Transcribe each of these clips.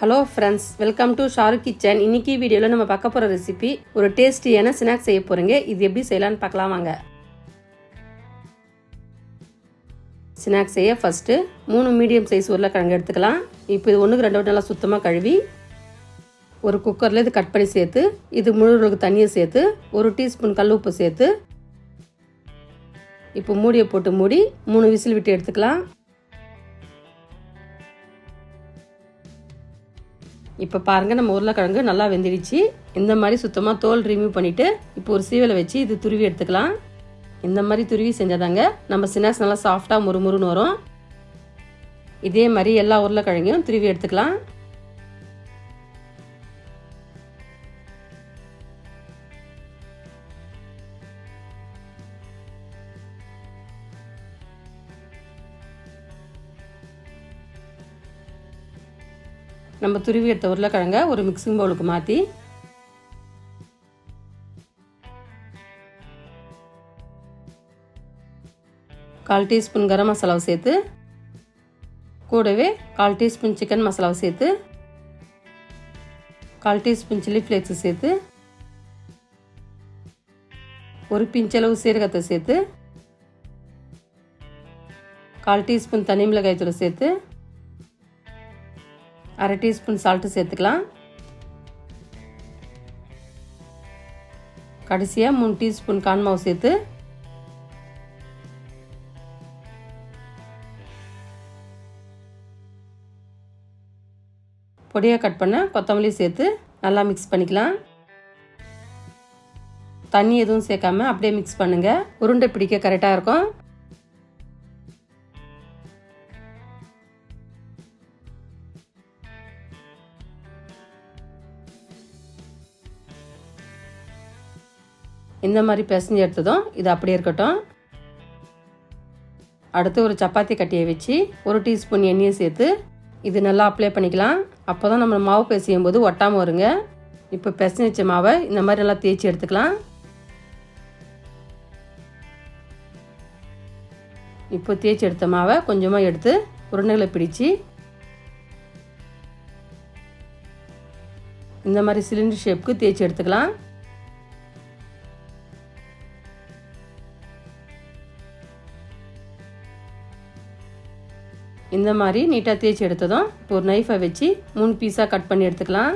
Hello friends welcome to Shahrukh kitchen இன்னைக்கு வீடியோவில் நம்ம பார்க்க போகிற ரெசிபி ஒரு டேஸ்டியான ஸ்நாக்ஸ் செய்ய போகிறீங்க இது எப்படி செய்யலான்னு பார்க்கலாம் வாங்க. ஸ்நாக்ஸ் செய்ய ஃபஸ்ட்டு மூணு மீடியம் சைஸ் உருளைக்கிழங்கு எடுத்துக்கலாம். இப்போ இது ஒன்றுக்கு ரெண்டு நல்லா சுத்தமாக கழுவி ஒரு குக்கரில் இது கட் பண்ணி சேர்த்து இது முழு தண்ணியை சேர்த்து ஒரு டீஸ்பூன் கல் உப்பு சேர்த்து இப்போ மூடியை போட்டு மூடி மூணு விசில் விட்டு எடுத்துக்கலாம். இப்போ பாருங்கள் நம்ம உருளைக்கிழங்கு நல்லா வெந்துடுச்சு. இந்த மாதிரி சுத்தமாக தோல் ரிமூவ் பண்ணிவிட்டு இப்போ ஒரு சீவலை வச்சு இது துருவி எடுத்துக்கலாம். இந்த மாதிரி துருவி செஞ்சாதாங்க நம்ம ஸ்நாக்ஸ் நல்லா சாஃப்டாக முறுமுறுன்னு வரும். இதே மாதிரி எல்லா உருளைக்கிழங்கையும் துருவி எடுத்துக்கலாம். நம்ம துருவி எடுத்த உருளைக்கிழங்க ஒரு மிக்சிங் பவுலுக்கு மாற்றி கால் டீஸ்பூன் கரம் மசாலாவை சேர்த்து கூடவே கால் டீஸ்பூன் சிக்கன் மசாலாவை சேர்த்து கால் டீஸ்பூன் சில்லி ஃப்ளேக்ஸ் சேர்த்து ஒரு பிஞ்சளவு சீரகத்தை சேர்த்து கால் டீஸ்பூன் தனி மிளகாய் சேர்த்து அரை டீஸ்பூன் சால்ட்டு சேர்த்துக்கலாம். கடைசியாக மூணு டீஸ்பூன் கான்மாவு சேர்த்து. பொடியாக கட் பண்ண கொத்தமல்லி சேர்த்து நல்லா மிக்ஸ் பண்ணிக்கலாம். தண்ணி எதுவும் சேர்க்காம அப்படியே மிக்ஸ் பண்ணுங்கள் உருண்டை பிடிக்க கரெக்டாக இருக்கும். இந்த மாதிரி பிசைஞ்சு எடுத்ததும் இது அப்படியே இருக்கட்டும். அடுத்து ஒரு சப்பாத்தி கட்டியை வச்சு ஒரு டீஸ்பூன் எண்ணெயை சேர்த்து இது நல்லா அப்ளை பண்ணிக்கலாம். அப்போ தான் நம்ம மாவு பிசையும் போது ஒட்டாமல் வருங்க. இப்போ பிசைஞ்சு வச்ச மாவை இந்த மாதிரி நல்லா தேய்ச்சி எடுத்துக்கலாம். இப்போ தேய்ச்சி எடுத்த மாவை கொஞ்சமாக எடுத்து உருண்டைகளை பிடிச்சி இந்த மாதிரி சிலிண்டர் ஷேப்புக்கு தேய்ச்சி எடுத்துக்கலாம். இந்த மாதிரி நீட்டாக தேய்ச்சி எடுத்ததும் இப்போ ஒரு நைஃபை வச்சு மூணு பீஸாக கட் பண்ணி எடுத்துக்கலாம்.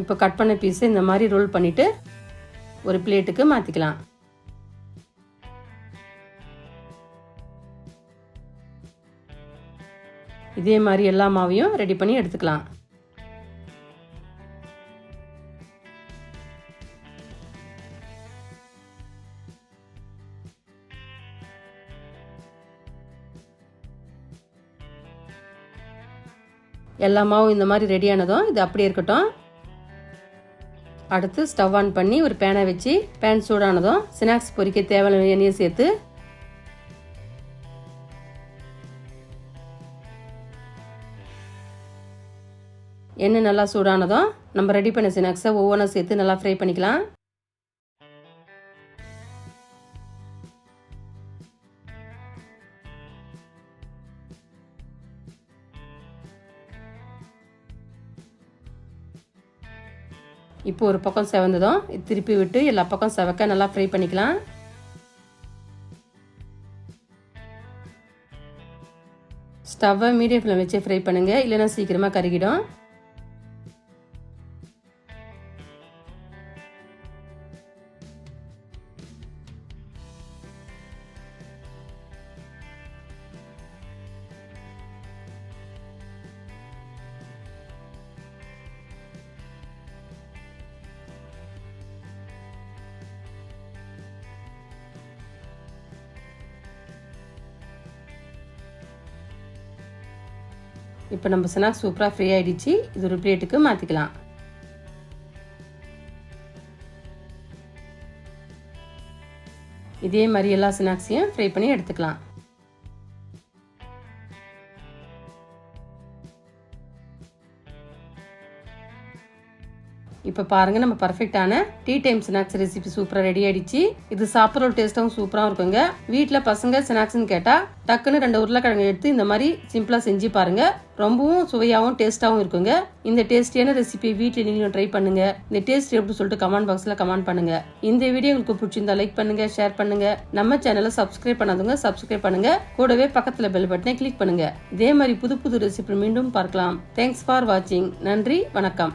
இப்போ கட் பண்ண பீஸை இந்த மாதிரி ரோல் பண்ணிவிட்டு ஒரு பிளேட்டுக்கு மாற்றிக்கலாம் இதே மாதிரி எல்லா மாவையும் ரெடி பண்ணி எடுத்துக்கலாம். எல்லா மாவும் இந்த மாதிரி ரெடியானதும் இது அப்படியே இருக்கட்டும். அடுத்து ஸ்டவ் ஆன் பண்ணி ஒரு பேனை வச்சு பேன் சூடானதும் ஸ்நாக்ஸ் பொரிக்க தேவையான எண்ணெயை சேர்த்து எண்ணெய் நல்லா சூடானதும் நம்ம ரெடி பண்ண ஸ்நாக்ஸை ஒவ்வொன்றா சேர்த்து நல்லா ஃப்ரை பண்ணிக்கலாம். இப்போ ஒரு பக்கம் செவந்ததும் திருப்பி விட்டு எல்லா பக்கம் செவக்க நல்லா ஃப்ரை பண்ணிக்கலாம். ஸ்டவ்வை மீடியம் ஃப்ளேம் வச்சு ஃப்ரை பண்ணுங்கள் இல்லைன்னா சீக்கிரமாக கருகிடும். இப்போ நம்ம ஸ்நாக்ஸ் சூப்பராக ஃப்ரீ ஆகிடுச்சு இது ஒரு பிளேட்டுக்கு மாற்றிக்கலாம் இதே மாதிரி எல்லா ஸ்நாக்ஸையும் ஃப்ரை பண்ணி எடுத்துக்கலாம். இப்போ பாருங்கள் பாருங்க நம்ம பர்ஃபெக்டான டீ டைம் ஸ்நாக்ஸ் ரெசிபி சூப்பராக ரெடி ஆயிடுச்சு. இது சாப்பிட்ற டேஸ்ட்டாகவும் சூப்பராகவும் இருக்குங்க. வீட்டில் பசங்க ஸ்நாக்ஸ்னு கேட்டால் டக்குன்னு ரெண்டு உருளைக்கிழங்கு எடுத்து இந்த மாதிரி சிம்பிளாக செஞ்சு பாருங்க. ரொம்பவும் சுவையாகவும் டேஸ்ட்டாகவும் இருக்குங்க. இந்த டேஸ்டியான ரெசிபி வீட்டில் நீங்களும் ட்ரை பண்ணுங்க. இந்த டேஸ்ட் எப்படி சொல்லிட்டு கமெண்ட் பாக்ஸில் கமெண்ட் பண்ணுங்க. இந்த வீடியோ உங்களுக்கு பிடிச்சிருந்தா லைக் பண்ணுங்க ஷேர் பண்ணுங்க. நம்ம சேனலை சப்ஸ்கிரைப் பண்ணாதவங்க சப்ஸ்கிரைப் பண்ணுங்க. கூடவே பக்கத்தில் பெல் பட்டனை கிளிக் பண்ணுங்க. இதே மாதிரி புது புது ரெசிபி மீண்டும் பார்க்கலாம். தேங்க்ஸ் ஃபார் வாட்சிங் நன்றி வணக்கம்.